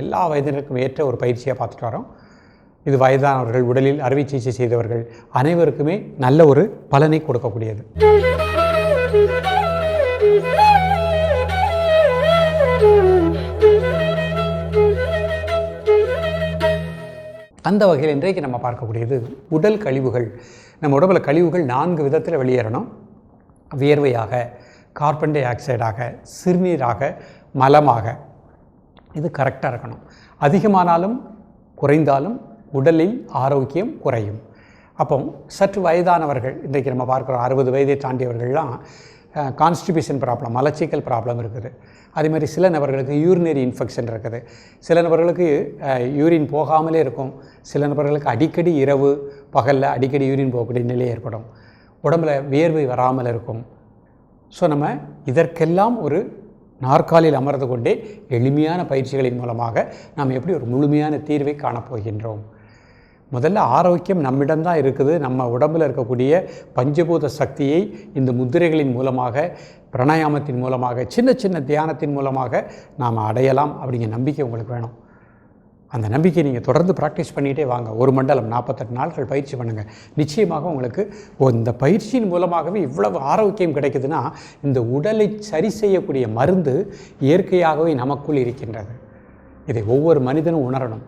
எல்லா வயதினருக்கும் ஏற்ற ஒரு பயிற்சியாக பார்த்துட்டு வரோம். இது வயதானவர்கள் உடலில் அறுவை சிகிச்சை செய்தவர்கள் அனைவருக்குமே நல்ல ஒரு பலனை கொடுக்கக்கூடியது. அந்த வகையில் இன்றைக்கு நம்ம பார்க்கக்கூடியது உடல் கழிவுகள். நம்ம உடம்புல கழிவுகள் நான்கு விதத்தில் வெளியேறணும். வியர்வையாக கார்பன் டை ஆக்சைடாக சிறுநீராக மலமாக. இது கரெக்டாக இருக்கணும். அதிகமானாலும் குறைந்தாலும் உடலில் ஆரோக்கியம் குறையும். அப்போ சற்று வயதானவர்கள் இன்றைக்கு நம்ம பார்க்குறோம் அறுபது வயதை தாண்டியவர்கள்லாம் கான்ஸ்டிபியூஷன் ப்ராப்ளம் மலச்சிக்கல் ப்ராப்ளம் இருக்குது. அதேமாதிரி சில நபர்களுக்கு யூரினரி இன்ஃபெக்ஷன் இருக்குது. சில நபர்களுக்கு யூரின் போகாமலே இருக்கும். சில நபர்களுக்கு அடிக்கடி இரவு பகலில் அடிக்கடி யூரின் போகக்கூடிய நிலை ஏற்படும். உடம்புல வியர்வை வராமல் இருக்கும். ஸோ நம்ம இதற்கெல்லாம் ஒரு நாற்காலியில் அமர்ந்து கொண்டே எளிமையான பயிற்சிகளின் மூலமாக நாம் எப்படி ஒரு முழுமையான தீர்வை காணப்போகின்றோம். முதல்ல ஆரோக்கியம் நம்மிடம்தான் இருக்குது. நம்ம உடம்பில் இருக்கக்கூடிய பஞ்சபூத சக்தியை இந்த முத்திரைகளின் மூலமாக பிராணாயாமத்தின் மூலமாக சின்ன சின்ன தியானத்தின் மூலமாக நாம் அடையலாம் அப்படிங்கிற நம்பிக்கை உங்களுக்கு வேணும். அந்த நம்பிக்கை நீங்கள் தொடர்ந்து ப்ராக்டிஸ் பண்ணிகிட்டே வாங்க. ஒரு மண்டலம் நாற்பத்தெட்டு நாட்கள் பயிற்சி பண்ணுங்கள் நிச்சயமாக உங்களுக்கு இந்த பயிற்சியின் மூலமாகவே இவ்வளவு ஆரோக்கியம் கிடைக்குதுன்னா இந்த உடலை சரி செய்யக்கூடிய மருந்து இயற்கையாகவே நமக்குள் இருக்கின்றது. இதை ஒவ்வொரு மனிதனும் உணரணும்.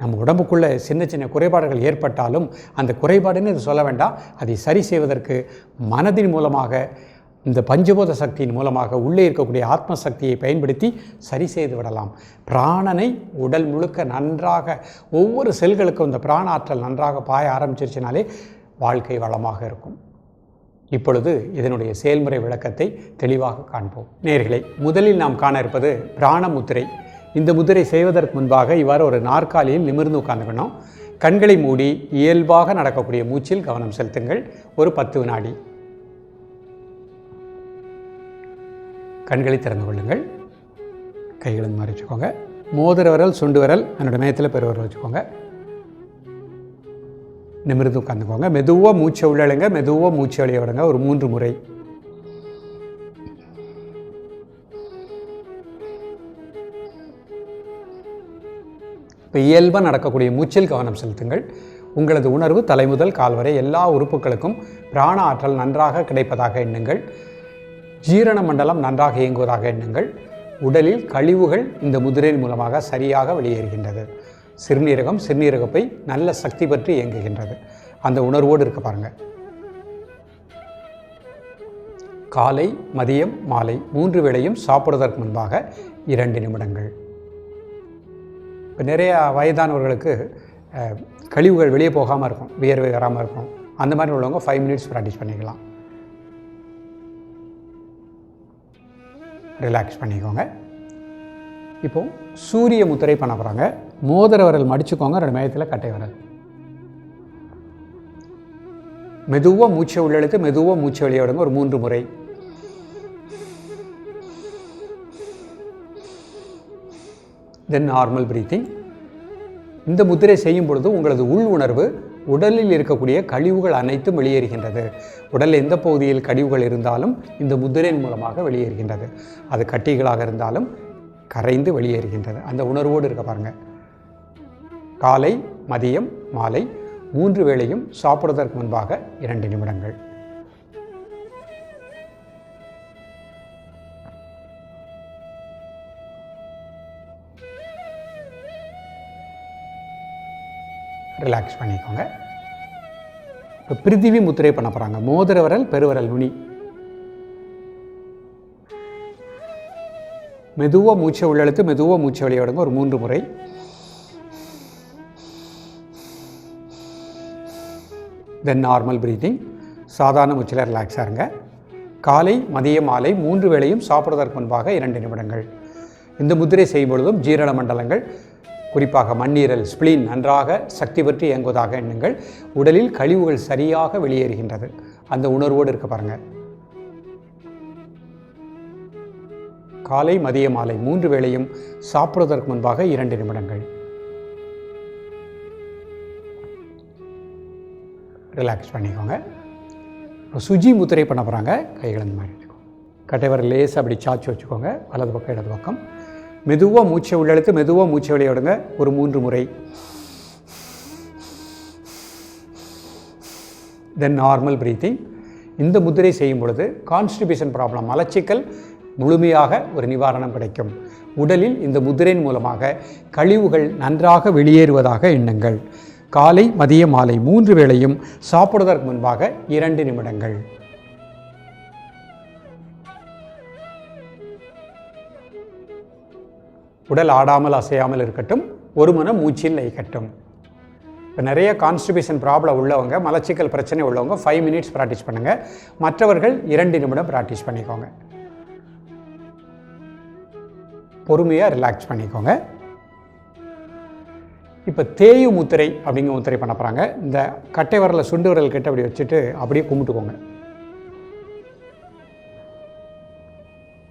நம்ம உடம்புக்குள்ளே சின்ன சின்ன குறைபாடுகள் ஏற்பட்டாலும் அந்த குறைபாடுன்னு இது சொல்ல வேண்டாம். அதை சரி செய்வதற்கு மனதின் மூலமாக இந்த பஞ்சபூத சக்தியின் மூலமாக உள்ளே இருக்கக்கூடிய ஆத்ம சக்தியை பயன்படுத்தி சரி செய்து விடலாம். பிராணனை உடல் முழுக்க நன்றாக ஒவ்வொரு செல்களுக்கும் இந்த பிராண ஆற்றல் நன்றாக பாய ஆரம்பிச்சிருச்சுனாலே வாழ்க்கை வளமாக இருக்கும். இப்பொழுது இதனுடைய செயல்முறை விளக்கத்தை தெளிவாக காண்போம். நேர்களை முதலில் நாம் காண இருப்பது பிராண முத்திரை. இந்த முதிரை செய்வதற்கு முன்பாக இவ்வாறு ஒரு நாற்காலியில் நிமிர்ந்து உட்காந்துக்கணும் கண்களை மூடி இயல்பாக நடக்கக்கூடிய மூச்சில் கவனம் செலுத்துங்கள். ஒரு பத்து வினாடி. கண்களை திறந்து கொள்ளுங்கள். கைகளை மாதிரி வச்சுக்கோங்க மோதிர விரல் சுண்டு விரல் என்னோட மேயத்தில் பெருவரல் வச்சுக்கோங்க. நிமிர்ந்து உட்காந்துக்கோங்க மெதுவாக மூச்சை உள்ளழுங்க மெதுவாக மூச்சை வெளியே விடுங்க. ஒரு மூன்று முறை. இப்போ இயல்பாக நடக்கக்கூடிய மூச்சில் கவனம் செலுத்துங்கள். உங்களது உணர்வு தலை முதல் கால் வரை எல்லா உறுப்புகளுக்கும் பிராண ஆற்றல் நன்றாக கிடைப்பதாக எண்ணுங்கள். ஜீரண மண்டலம் நன்றாக இயங்குவதாக எண்ணுங்கள். உடலில் கழிவுகள் இந்த முதிரையின் மூலமாக சரியாக வெளியேறுகின்றது. சிறுநீரகம் சிறுநீரகப்பை நல்ல சக்தி பற்றி இயங்குகின்றது. அந்த உணர்வோடு இருக்க பாருங்கள் காலை மதியம் மாலை மூன்று வேளையும் சாப்பிடுவதற்கு முன்பாக இரண்டு நிமிடங்கள். இப்போ நிறையா வயதானவர்களுக்கு கழிவுகள் வெளியே போகாமல் இருக்கும் வியர்வை வராமல் இருக்கும். அந்த மாதிரி உள்ளவங்க ஃபைவ் மினிட்ஸ் ப்ராக்டிஸ் பண்ணிக்கலாம். ரிலாக்ஸ் பண்ணிக்கோங்க. இப்போ சூரிய முத்திரை பண்ண போகிறாங்க மோதிர விரல் மடிச்சுக்கோங்க ரெண்டு மேகத்தில் கட்டை விரல். மெதுவாக மூச்சை உள்ளெழுத்து மெதுவாக மூச்சை வெளியே விடுங்க ஒரு மூன்று முறை. தென் நார்மல் பிரீத்திங் இந்த முத்திரை செய்யும் பொழுது உங்களது உள் உணர்வு உடலில் இருக்கக்கூடிய கழிவுகள் அனைத்தும் வெளியேறுகின்றது. உடலில் எந்த பகுதியில் கழிவுகள் இருந்தாலும் இந்த முத்திரையின் மூலமாக வெளியேறுகின்றது. அது கட்டிகளாக இருந்தாலும் கரைந்து வெளியேறுகின்றது. அந்த உணர்வோடு இருக்க பாருங்க. காலை மதியம் மாலை மூன்று வேளையும் சாப்பிடுவதற்கு முன்பாக இரண்டு நிமிடங்கள். ரிலாக்ஸ் பண்ணிக்கோங்க. இப்போ பிரித்திவி முத்திரை பண்ண போகிறாங்க மோதிர விரல் பெருவரல் நுனி மெதுவாக மூச்சை உள்ளெழுத்து மெதுவாக மூச்சை வெளியே ஒரு மூன்று முறை. தென் நார்மல் பிரீத்திங் சாதாரண மூச்சில் ரிலாக்ஸாக இருங்க. காலை மதிய மாலை மூன்று வேளையும் சாப்பிடுவதற்கு முன்பாக இரண்டு நிமிடங்கள். இந்த முத்திரை செய்யும் பொழுதும் ஜீரண மண்டலங்கள் குறிப்பாக மண்ணீரல் ஸ்பிளின் நன்றாக சக்தி பெற்று இயங்குவதாக எண்ணுங்கள். உடலில் கழிவுகள் சரியாக வெளியேறுகின்றது. அந்த உணர்வோடு இருக்க பாருங்கள் காலை மதிய மாலை மூன்று வேளையும் சாப்பிடுவதற்கு முன்பாக இரண்டு நிமிடங்கள். ரிலாக்ஸ் பண்ணிக்கோங்க. சுஜி முத்திரை பண்ண போகிறாங்க கைகள் இந்த மாதிரி வச்சுக்கோங்க கட்டைவரை அப்படி சாச்சி வச்சுக்கோங்க. வலது பக்கம் இடது பக்கம். மெதுவாக மூச்சை உள்ளெழுத்து மெதுவாக மூச்சை விளையாடுங்க ஒரு மூன்று முறை. தென் நார்மல் பிரீத்திங் இந்த முத்திரை செய்யும் பொழுது கான்ஸ்டிபேஷன் ப்ராப்ளம் மலச்சிக்கல் முழுமையாக ஒரு நிவாரணம் கிடைக்கும். உடலில் இந்த முதிரையின் மூலமாக கழிவுகள் நன்றாக வெளியேறுவதாக எண்ணுங்கள். காலை மதிய மாலை மூன்று வேளையும் சாப்பிடுவதற்கு முன்பாக இரண்டு நிமிடங்கள். உடல் ஆடாமல் அசையாமல் இருக்கட்டும் ஒரு மனம் மூச்சில் லயிக்கட்டும் இப்போ நிறைய கான்ஸ்டிபேஷன் ப்ராப்ளம் உள்ளவங்க மலச்சிக்கல் பிரச்சனை உள்ளவங்க ஃபைவ் மினிட்ஸ் ப்ராக்டிஸ் பண்ணுங்கள் மற்றவர்கள் இரண்டு நிமிடம் ப்ராக்டிஸ் பண்ணிக்கோங்க. பொறுமையாக ரிலாக்ஸ் பண்ணிக்கோங்க. இப்போ தேயு முத்திரை அப்படிங்கிற முத்திரை பண்ண போகிறாங்க இந்த கட்டை விரலை சுண்டு விரல் கிட்ட அப்படி வச்சுட்டு அப்படியே கும்பிட்டுக்கோங்க.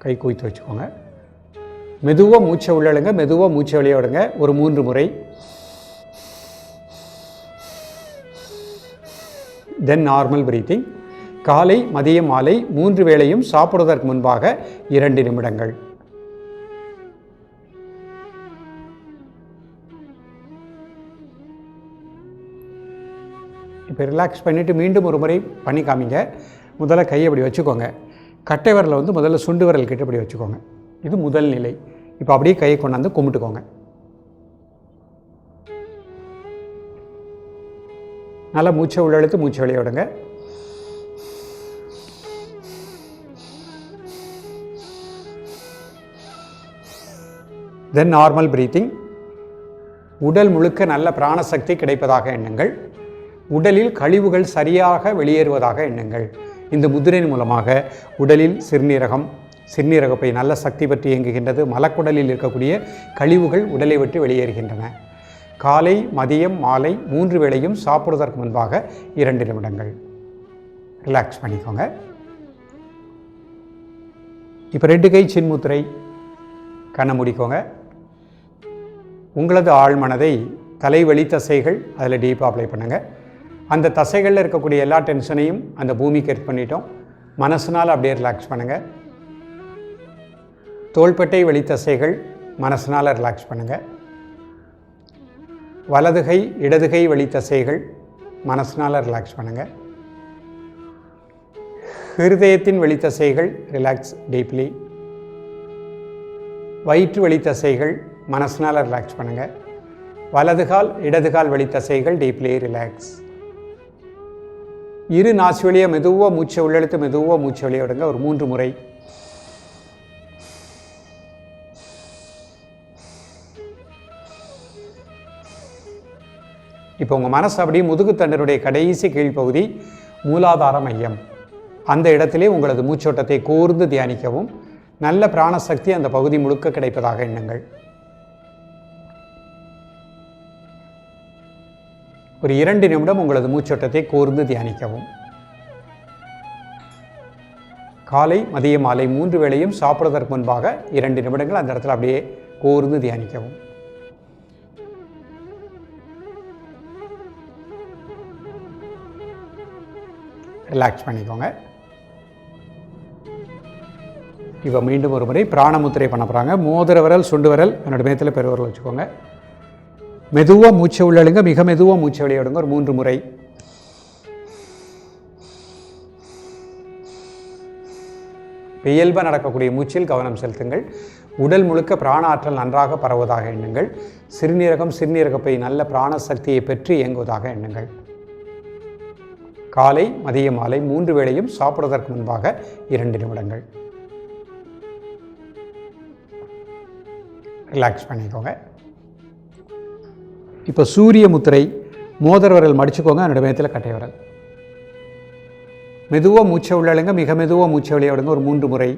கை குவித்து வச்சுக்கோங்க. மெதுவாக மூச்சை உள்ளழுங்க மெதுவாக மூச்சை வெளியே விடுங்க. ஒரு மூன்று முறை. தென் நார்மல் பிரீத்திங் காலை மதியம் மாலை மூன்று வேளையும் சாப்பிடுவதற்கு முன்பாக இரண்டு நிமிடங்கள். இப்போ ரிலாக்ஸ் பண்ணிவிட்டு மீண்டும் ஒரு முறை பண்ணி காமிங்க. முதல்ல கையை அப்படி வச்சுக்கோங்க. கட்டை விரலை வந்து முதல்ல சுண்டு விரல் கிட்ட இப்படி வச்சுக்கோங்க. இது முதல் நிலை. இப்போ அப்படியே கையை கொண்டாந்து கும்பிட்டுக்கோங்க. நல்லா மூச்சை உள்ளெழுத்து மூச்சை வெளியே விடுங்க. தென் நார்மல் பிரீத்திங் உடல் முழுக்க நல்ல பிராணசக்தி கிடைப்பதாக எண்ணுங்கள். உடலில் கழிவுகள் சரியாக வெளியேறுவதாக எண்ணுங்கள். இந்த முதிரையின் மூலமாக உடலில் சிறுநீரகம் சிறுநீரகப்பை நல்ல சக்தி பற்றி இயங்குகின்றது. மலக்குடலில் இருக்கக்கூடிய கழிவுகள் உடலை விட்டு வெளியேறுகின்றன. காலை மதியம் மாலை மூன்று வேளையும் சாப்பிடுவதற்கு முன்பாக இரண்டு நிமிடங்கள். ரிலாக்ஸ் பண்ணிக்கோங்க. இப்போ ரெண்டு கை சின்முத்திரை கண்ணை முடிக்கோங்க. உங்களது ஆழ்மனதை தலைவழி தசைகள் அதில் டீப்பாக அப்ளை பண்ணுங்கள் அந்த தசைகளில் இருக்கக்கூடிய எல்லா டென்ஷனையும் அந்த பூமிக்கு எடுத்து பண்ணிட்டோம். மனசுனால் அப்படியே ரிலாக்ஸ் பண்ணுங்கள் தோள்பட்டை வெளி தசைகள் ரிலாக்ஸ் பண்ணுங்கள் வலதுகை இடதுகை வழி தசைகள் ரிலாக்ஸ் பண்ணுங்கள் ஹிருதயத்தின் வெளித்தசைகள் ரிலாக்ஸ் டீப்லி வயிற்று வெளி தசைகள் ரிலாக்ஸ் பண்ணுங்கள் வலதுகால் இடதுகால் வெளி தசைகள் டீப்லி ரிலாக்ஸ் இரு நாசி வழியை மெதுவாக மூச்சை உள்ளெழுத்து மெதுவாக மூச்சை வெளியே விடுங்க. ஒரு மூன்று முறை இப்போ உங்கள் மனசு அப்படியே முதுகுத்தண்டனுடைய கடைசி கீழ்ப்பகுதி மூலாதார மையம். அந்த இடத்திலே உங்களது மூச்சோட்டத்தை கூர்ந்து தியானிக்கவும் நல்ல பிராணசக்தி அந்த பகுதி முழுக்க கிடைப்பதாக எண்ணுங்கள். ஒரு இரண்டு நிமிடம் உங்களது மூச்சோட்டத்தை கூர்ந்து தியானிக்கவும். காலை மதிய மாலை மூன்று வேளையும் சாப்பிடுவதற்கு முன்பாக இரண்டு நிமிடங்கள் அந்த இடத்துல அப்படியே கூர்ந்து தியானிக்கவும். ரிலாக்ஸ் பண்ணிக்கோங்க. இப்போ மீண்டும் ஒரு முறை பிராணமுத்திரை பண்ண போகிறாங்க மோதிர விரல் சுண்டு விரல் என்னோடய மேத்தில் பெருவரல் வச்சுக்கோங்க. மெதுவாக மூச்சை உள்ளழுங்க மிக மெதுவாக மூச்சை விளையாடுங்க ஒரு மூன்று முறை. இயல்பாக நடக்கக்கூடிய மூச்சில் கவனம் செலுத்துங்கள். உடல் முழுக்க பிராண ஆற்றல் நன்றாக பரவுவதாக எண்ணுங்கள். சிறுநீரகம் சிறுநீரகப்பை நல்ல பிராண சக்தியை பெற்று இயங்குவதாக எண்ணுங்கள். காலை மதிய மாலை மூன்று வேளையும் சாப்பிடுவதற்கு முன்பாக இரண்டு நிமிடங்கள். ரிலாக்ஸ் பண்ணிக்கோங்க. இப்போ சூரிய முத்திரை மோதிர விரல் மடிச்சுக்கோங்க. என்னோட மேத்தில் கட்டை விரல். மெதுவாக மூச்சை உள்ளழுங்க மிக மெதுவாக மூச்சை வெளியே விடுங்க. ஒரு மூன்று முறை.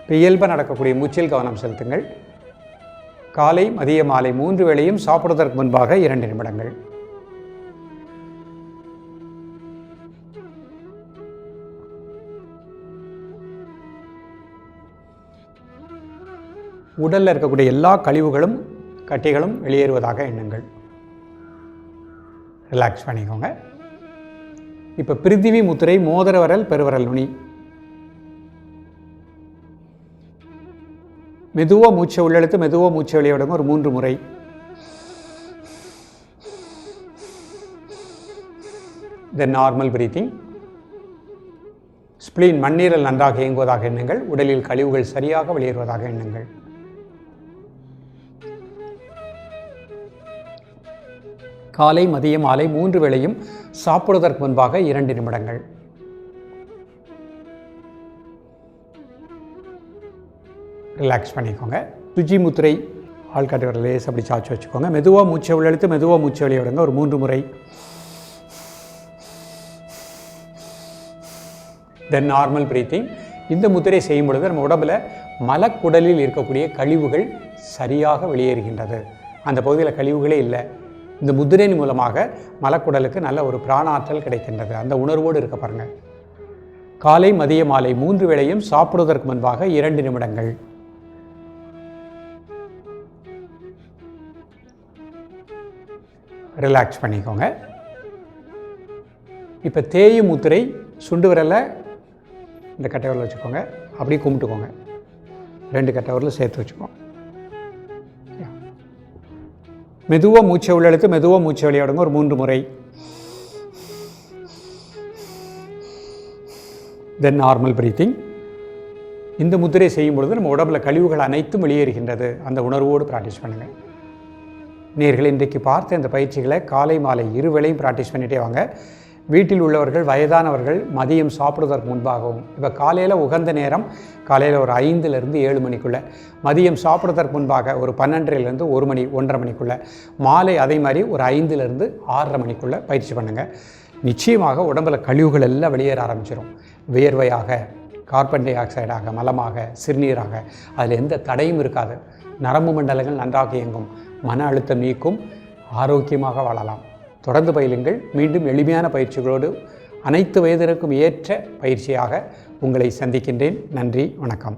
இப்போ இயல்பாக நடக்கக்கூடிய மூச்சில் கவனம் செலுத்துங்கள். காலை மதிய மாலை மூன்று வேளையும் சாப்பிடுவதற்கு முன்பாக இரண்டு நிமிடங்கள். உடலில் இருக்கக்கூடிய எல்லா கழிவுகளும் கட்டிகளும் வெளியேறுவதாக எண்ணுங்கள். ரிலாக்ஸ் பண்ணிக்கோங்க. இப்போ பிரித்திவி முத்திரை மோதிர வரல் பெருவரல் நுனி. மெதுவாக மூச்சை உள்ளெழுத்து மெதுவாக மூச்சை வெளியே விடுங்க. ஒரு மூன்று முறை. தென் நார்மல் பிரீத்திங் ஸ்பிளீன் மண்ணீரல் நன்றாக இயங்குவதாக எண்ணுங்கள். உடலில் கழிவுகள் சரியாக வெளியேறுவதாக எண்ணுங்கள். காலை மதியம் மாலை மூன்று வேளையும் சாப்பிடுவதற்கு முன்பாக இரண்டு நிமிடங்கள். ரிலாக்ஸ் பண்ணிக்கோங்க. சுஜி முத்திரை ஆள்காட்டி வர லேஸ் அப்படி சாய்ச்சி வச்சுக்கோங்க. மெதுவாக மூச்சை உள்ளெழுத்து மெதுவாக மூச்சை வெளியே விடுங்க. ஒரு மூன்று முறை. தென் நார்மல் பிரீத்திங் இந்த முத்திரை செய்யும் பொழுது நம்ம உடம்புல மலக்குடலில் இருக்கக்கூடிய கழிவுகள் சரியாக வெளியேறுகின்றது. அந்த பகுதியில் கழிவுகளே இல்லை. இந்த முதிரையின் மூலமாக மலக்குடலுக்கு நல்ல ஒரு பிராணாற்றல் கிடைக்கின்றது. அந்த உணர்வோடு இருக்க பாருங்கள் காலை மதிய மாலை மூன்று வேளையும் சாப்பிடுவதற்கு முன்பாக இரண்டு நிமிடங்கள். ரிலாக்ஸ் பண்ணிக்கோங்க. இப்போ தேயு முத்திரை சுண்டு விரலை இந்த கட்டவரில் வச்சுக்கோங்க. அப்படியே கும்பிட்டுக்கோங்க. ரெண்டு கட்டவரில் சேர்த்து வச்சுக்கோங்க மெதுவாக மூச்சை உள்ளெழுத்து மெதுவாக மூச்சை வெளியாடுங்க ஒரு மூன்று முறை. தென் நார்மல் பிரீத்திங் இந்த முத்திரை செய்யும் பொழுது நம்ம உடம்புல கழிவுகள் அனைத்தும் வெளியேறுகின்றது. அந்த உணர்வோடு ப்ராக்டிஸ் பண்ணுங்கள் நேர்கள் இன்றைக்கு பார்த்த இந்த பயிற்சிகளை காலை மாலை இரு வேளையும் ப்ராக்டிஸ் பண்ணிகிட்டே வாங்க. வீட்டில் உள்ளவர்கள் வயதானவர்கள் மதியம் சாப்பிடுவதற்கு முன்பாகவும் இப்போ காலையில் உகந்த நேரம் காலையில் ஒரு ஐந்துலேருந்து ஏழு மணிக்குள்ளே மதியம் சாப்பிடுவதற்கு முன்பாக ஒரு பன்னெண்டுலேருந்து ஒரு மணி ஒன்றரை மணிக்குள்ளே மாலை அதே மாதிரி ஒரு ஐந்துலேருந்து ஆறரை மணிக்குள்ளே பயிற்சி பண்ணுங்கள் நிச்சயமாக உடம்பில் கழிவுகள் எல்லாம் வெளியேற ஆரம்பிச்சிடும் வியர்வையாக கார்பன் டை ஆக்சைடாக மலமாக சிறுநீராக அதில் எந்த தடையும் இருக்காது. நரம்பு மண்டலங்கள் நன்றாக இயங்கும். மன அழுத்தம் நீக்கும் ஆரோக்கியமாக வாழலாம். தொடர்ந்து பயிலுங்கள். மீண்டும் எளிமையான பயிற்சிகளோடு அனைத்து வயதினருக்கும் ஏற்ற பயிற்சியாக உங்களை சந்திக்கின்றேன். நன்றி வணக்கம்.